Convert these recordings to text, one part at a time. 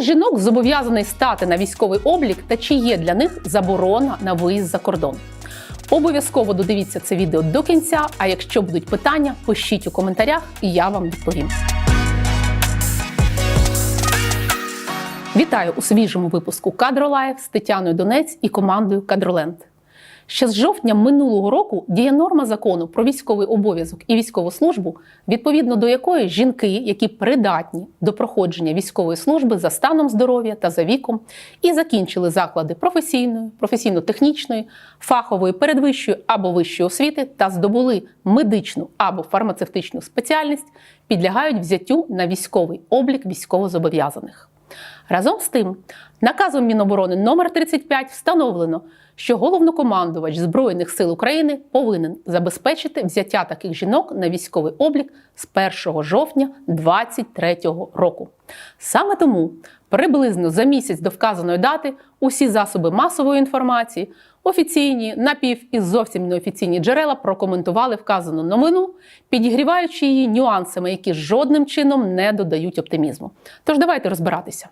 Жінок зобов'язаний стати на військовий облік та чи є для них заборона на виїзд за кордон? Обов'язково додивіться це відео до кінця. А якщо будуть питання, пишіть у коментарях, і я вам відповім. Вітаю у свіжому випуску Кадролайв з Тетяною Донець і командою Кадроленд. Ще з жовтня минулого року діє норма закону про військовий обов'язок і військову службу, відповідно до якої жінки, які придатні до проходження військової служби за станом здоров'я та за віком, і закінчили заклади професійної, професійно-технічної, фахової передвищої або вищої освіти та здобули медичну або фармацевтичну спеціальність, підлягають взяттю на військовий облік військовозобов'язаних. Разом з тим, наказом Міноборони номер 35 встановлено, що головнокомандувач Збройних сил України повинен забезпечити взяття таких жінок на військовий облік з 1 жовтня 2023 року. Саме тому приблизно за місяць до вказаної дати усі засоби масової інформації, офіційні, напів і зовсім неофіційні джерела прокоментували вказану новину, підігріваючи її нюансами, які жодним чином не додають оптимізму. Тож давайте розбиратися.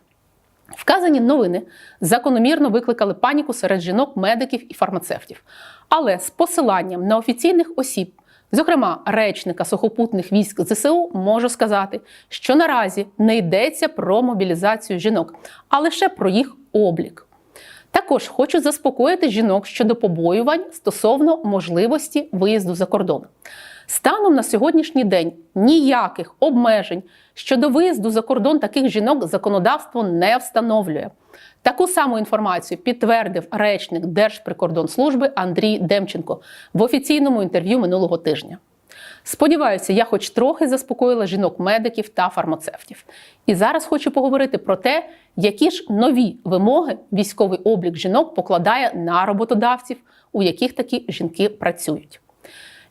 Вказані новини закономірно викликали паніку серед жінок, медиків і фармацевтів. Але з посиланням на офіційних осіб, зокрема речника сухопутних військ ЗСУ, можу сказати, що наразі не йдеться про мобілізацію жінок, а лише про їх облік. Також хочу заспокоїти жінок щодо побоювань стосовно можливості виїзду за кордон. Станом на сьогоднішній день ніяких обмежень щодо виїзду за кордон таких жінок законодавство не встановлює. Таку саму інформацію підтвердив речник Держприкордонслужби Андрій Демченко в офіційному інтерв'ю минулого тижня. Сподіваюся, я хоч трохи заспокоїла жінок-медиків та фармацевтів. І зараз хочу поговорити про те, які ж нові вимоги військовий облік жінок покладає на роботодавців, у яких такі жінки працюють.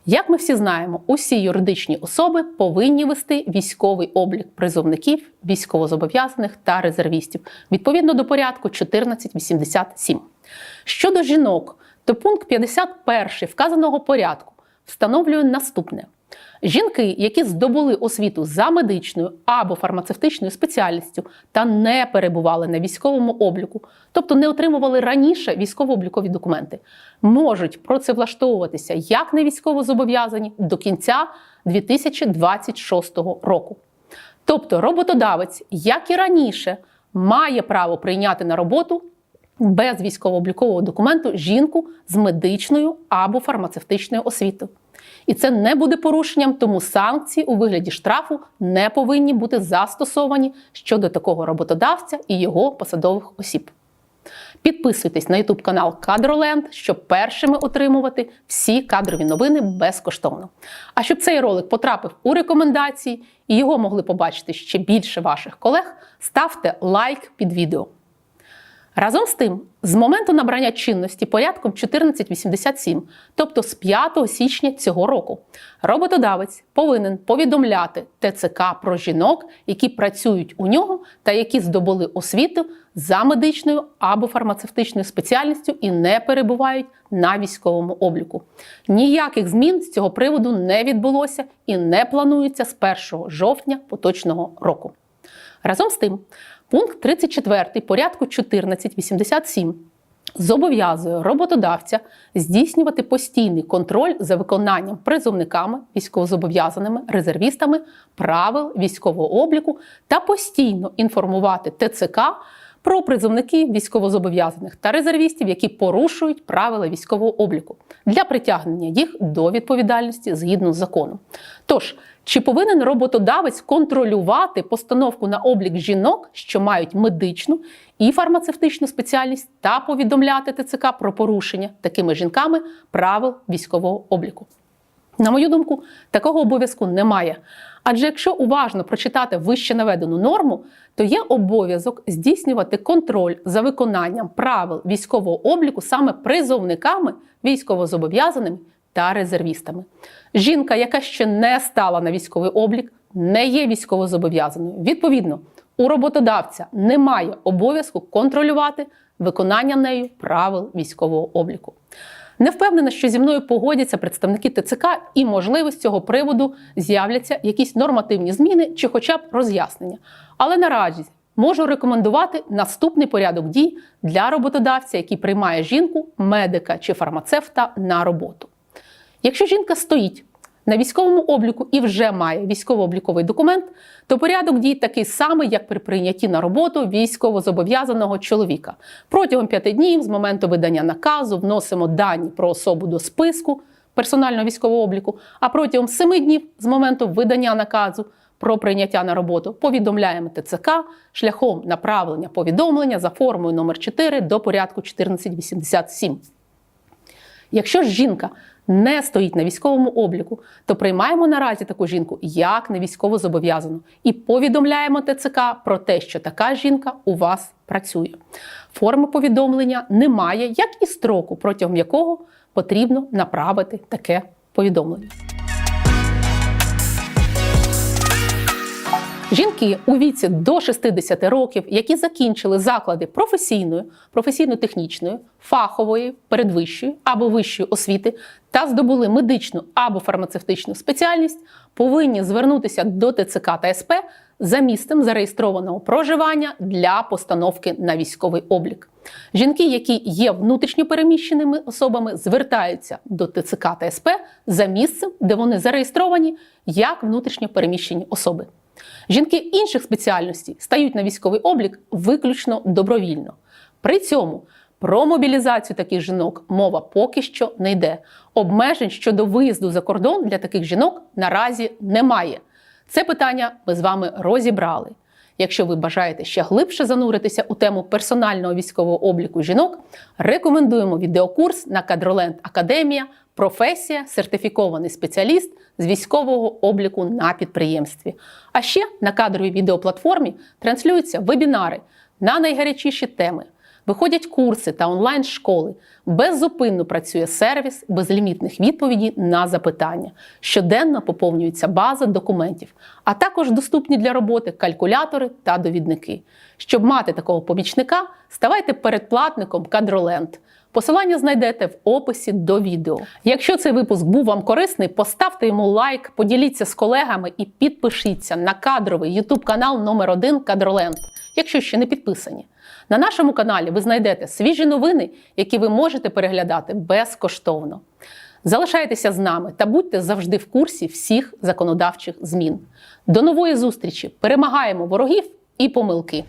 Як ми всі знаємо, усі юридичні особи повинні вести військовий облік призовників, військовозобов'язаних та резервістів відповідно до порядку 1487. Щодо жінок, то пункт 51 вказаного порядку встановлює наступне: жінки, які здобули освіту за медичною або фармацевтичною спеціальністю та не перебували на військовому обліку, тобто не отримували раніше військово-облікові документи, можуть працевлаштовуватися як не військовозобов'язані до кінця 2026 року. Тобто роботодавець, як і раніше, має право прийняти на роботу без військово-облікового документу жінку з медичною або фармацевтичною освітою. І це не буде порушенням, тому санкції у вигляді штрафу не повинні бути застосовані щодо такого роботодавця і його посадових осіб. Підписуйтесь на YouTube канал Кадроленд, щоб першими отримувати всі кадрові новини безкоштовно. А щоб цей ролик потрапив у рекомендації і його могли побачити ще більше ваших колег, ставте лайк під відео. Разом з тим, з моменту набрання чинності порядком 1487, тобто з 5 січня цього року, роботодавець повинен повідомляти ТЦК про жінок, які працюють у нього та які здобули освіту за медичною або фармацевтичною спеціальністю і не перебувають на військовому обліку. Ніяких змін з цього приводу не відбулося і не планується з 1 жовтня поточного року. Разом з тим, пункт 34 порядку 1487 зобов'язує роботодавця здійснювати постійний контроль за виконанням призовниками, військовозобов'язаними, резервістами правил військового обліку та постійно інформувати ТЦК про призовників військовозобов'язаних та резервістів, які порушують правила військового обліку для притягнення їх до відповідальності згідно з законом. Тож, чи повинен роботодавець контролювати постановку на облік жінок, що мають медичну і фармацевтичну спеціальність, та повідомляти ТЦК про порушення такими жінками правил військового обліку? На мою думку, такого обов'язку немає. Адже якщо уважно прочитати вище наведену норму, то є обов'язок здійснювати контроль за виконанням правил військового обліку саме призовниками військовозобов'язаними та резервістами. Жінка, яка ще не стала на військовий облік, не є військовозобов'язаною. Відповідно, у роботодавця немає обов'язку контролювати виконання нею правил військового обліку. Не впевнена, що зі мною погодяться представники ТЦК і, можливо, з цього приводу з'являться якісь нормативні зміни чи, хоча б роз'яснення. Але наразі можу рекомендувати наступний порядок дій для роботодавця, який приймає жінку, медика чи фармацевта на роботу. Якщо жінка стоїть на військовому обліку і вже має військово-обліковий документ, то порядок дій такий самий, як при прийнятті на роботу військовозобов'язаного чоловіка. Протягом п'яти днів з моменту видання наказу вносимо дані про особу до списку персонального військового обліку, а протягом семи днів з моменту видання наказу про прийняття на роботу повідомляємо ТЦК шляхом направлення повідомлення за формою номер 4 до порядку 1487. Якщо ж жінка не стоїть на військовому обліку, то приймаємо наразі таку жінку як не військово зобов'язану і повідомляємо ТЦК про те, що така жінка у вас працює. Форми повідомлення немає, як і строку, протягом якого потрібно направити таке повідомлення. Жінки у віці до 60 років, які закінчили заклади професійної, професійно-технічної, фахової, передвищої або вищої освіти та здобули медичну або фармацевтичну спеціальність, повинні звернутися до ТЦК та СП за місцем зареєстрованого проживання для постановки на військовий облік. Жінки, які є внутрішньо переміщеними особами, звертаються до ТЦК та СП за місцем, де вони зареєстровані як внутрішньо переміщені особи. Жінки інших спеціальностей стають на військовий облік виключно добровільно. При цьому про мобілізацію таких жінок мова поки що не йде. Обмежень щодо виїзду за кордон для таких жінок наразі немає. Це питання ми з вами розібрали. Якщо ви бажаєте ще глибше зануритися у тему персонального військового обліку жінок, рекомендуємо відеокурс на Кадроленд Академія професія, сертифікований спеціаліст з військового обліку на підприємстві. А ще на кадровій відеоплатформі транслюються вебінари на найгарячіші теми. Виходять курси та онлайн-школи. Беззупинно працює сервіс безлімітних відповідей на запитання. Щоденно поповнюється база документів, а також доступні для роботи калькулятори та довідники. Щоб мати такого помічника, ставайте передплатником Кадроленд. Посилання знайдете в описі до відео. Якщо цей випуск був вам корисний, поставте йому лайк, поділіться з колегами і підпишіться на кадровий YouTube канал номер 1 Кадроленд, якщо ще не підписані. На нашому каналі ви знайдете свіжі новини, які ви можете переглядати безкоштовно. Залишайтеся з нами та будьте завжди в курсі всіх законодавчих змін. До нової зустрічі! Перемагаємо ворогів і помилки!